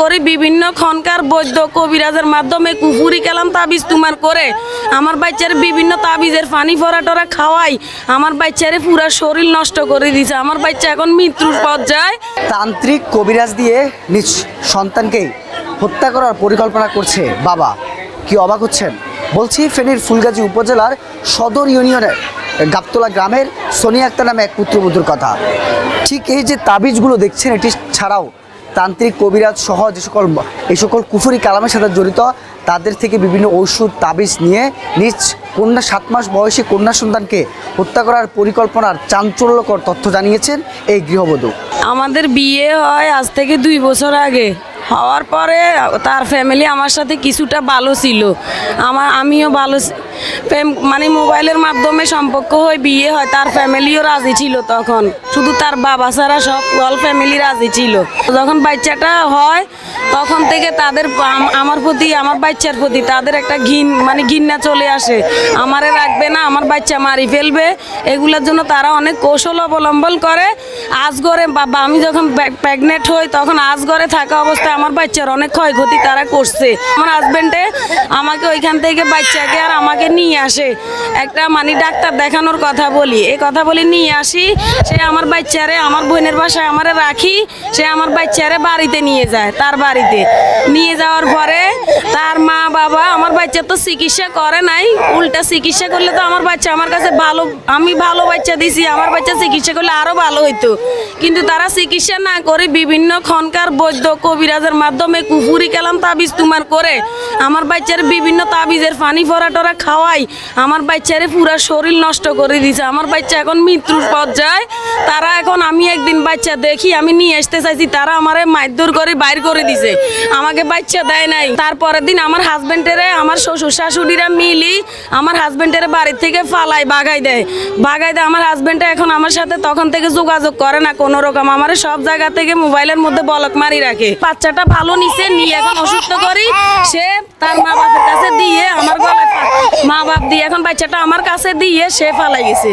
করে বিভিন্ন খনকার বৈদ্য কবিরাজের মাধ্যমে কুফুরি কালাম তাবিজ তোমার করে। আমার বাচ্চার বিভিন্ন তাবিজের পানি ফরা টরা খাওয়াই, আমার বাচ্চারে পুরা শরীর নষ্ট করে দিছে। আমার বাচ্চা এখন মৃত্যুর পর্যায়ে তান্ত্রিক কবিরাজ দিয়ে নিজ সন্তানকে হত্যা করার পরিকল্পনা করছে বাবা। কি অবাক হচ্ছেন? বলছি, ফেনীর ফুলগাজী উপজেলার সদর ইউনিয়নের গাবতলা গ্রামের সোনিয়া আক্তার নামে এক পুত্রবধূর কথা। ঠিক এই যে তাবিজগুলো দেখছেন, এটি ছাড়াও তান্ত্রিক, কবিরাজ সহ যে সকল এই সকল কুফুরি কালামের সাথে জড়িত, তাদের থেকে বিভিন্ন ওষুধ তাবিজ নিয়ে নিজ কন্যা সাত মাস বয়সী কন্যা সন্তানকে হত্যা করার পরিকল্পনার চাঞ্চল্যকর তথ্য জানিয়েছেন এই গৃহবধূ। আমাদের বিয়ে হয় আজ থেকে দুই বছর আগে। হওয়ার পরে তার ফ্যামিলি আমার সাথে কিছুটা ভালো ছিল। আমার আমিও ভালো মানে মোবাইলের মাধ্যমে সম্পর্ক হয়ে, বিয়ে হয়, তার ফ্যামিলিও রাজি ছিল তখন। শুধু তার বাবা ছাড়া সব অল ফ্যামিলি রাজি ছিল। যখন বাচ্চাটা হয়, তখন থেকে তাদের আমার প্রতি, আমার বাচ্চার প্রতি তাদের একটা ঘিন মানে ঘিন্না চলে আসে। আমারে রাখবে না, আমার বাচ্চা মারি ফেলবে। এগুলোর জন্য তারা অনেক কৌশল অবলম্বন করে। আজগরে বাবা আমি যখন প্রেগনেন্ট হই, তখন আজগরে থাকা অবস্থায় আমার বাচ্চার অনেক ক্ষয়ক্ষতি তারা করছে। আমার হাজবেন্ডে আমাকে ওইখান থেকে বাচ্চাকে আর আমাকে নিয়ে আসে। একটা মানে ডাক্তার দেখানোর কথা বলি। এই কথা বলি নিয়ে আসি, সে আমার বাচ্চারে, আমার বোনের বাসায় আমারে রাখি, সে আমার বাচ্চারে বাড়িতে নিয়ে যায়, তার বাড়িতে। নিয়ে যাওয়ার পরে তার বাবা, আমার বাচ্চা তো চিকিৎসা করে নাই। উল্টা চিকিৎসা করলে তো আমার বাচ্চা আমার কাছে ভালো, আমি ভালো বাচ্চা দিছি, আমার বাচ্চা চিকিৎসা করলে আরও ভালো হইতো। কিন্তু তারা চিকিৎসা না করে বিভিন্ন খনকার বৈদ্য কবিরাজের মাধ্যমে কুফুরি কালাম তাবিজ তোমার করে। আমার বাচ্চার বিভিন্ন তাবিজের পানি ফরা টরা খাওয়াই, আমার বাচ্চারে পুরা শরীর নষ্ট করে দিছে। আমার বাচ্চা এখন মৃত্যুর পর্যায়ে। তারা এখন আমি একদিন বাচ্চা দেখি, আমি নিয়ে আসতে চাইছি, তারা আমারে মারধর করে, বাইর করে দিছে। আমাকে বাচ্চা দেয় নাই। তারপরের দিন আমার হাজবেন্ডেরে আমার শ্বশুর শাশুড়িরা মিলি আমার হাজবেন্ডের বাড়ির থেকে ফালাই, বাগাই দেয়। বাগাই দেয়, আমার হাজবেন্ডটা এখন আমার সাথে তখন থেকে যোগাযোগ করে না কোনো রকম। আমার সব জায়গা থেকে মোবাইলের মধ্যে বলক মারি রাখে। বাচ্চাটা ভালো নিছে, নিয়ে এখন অসুস্থ করি। সে তার মা বাপের কাছে দিয়ে আমার মা বাপ দিয়ে এখন বাচ্চাটা আমার কাছে দিয়ে সে ফালাই গেছে।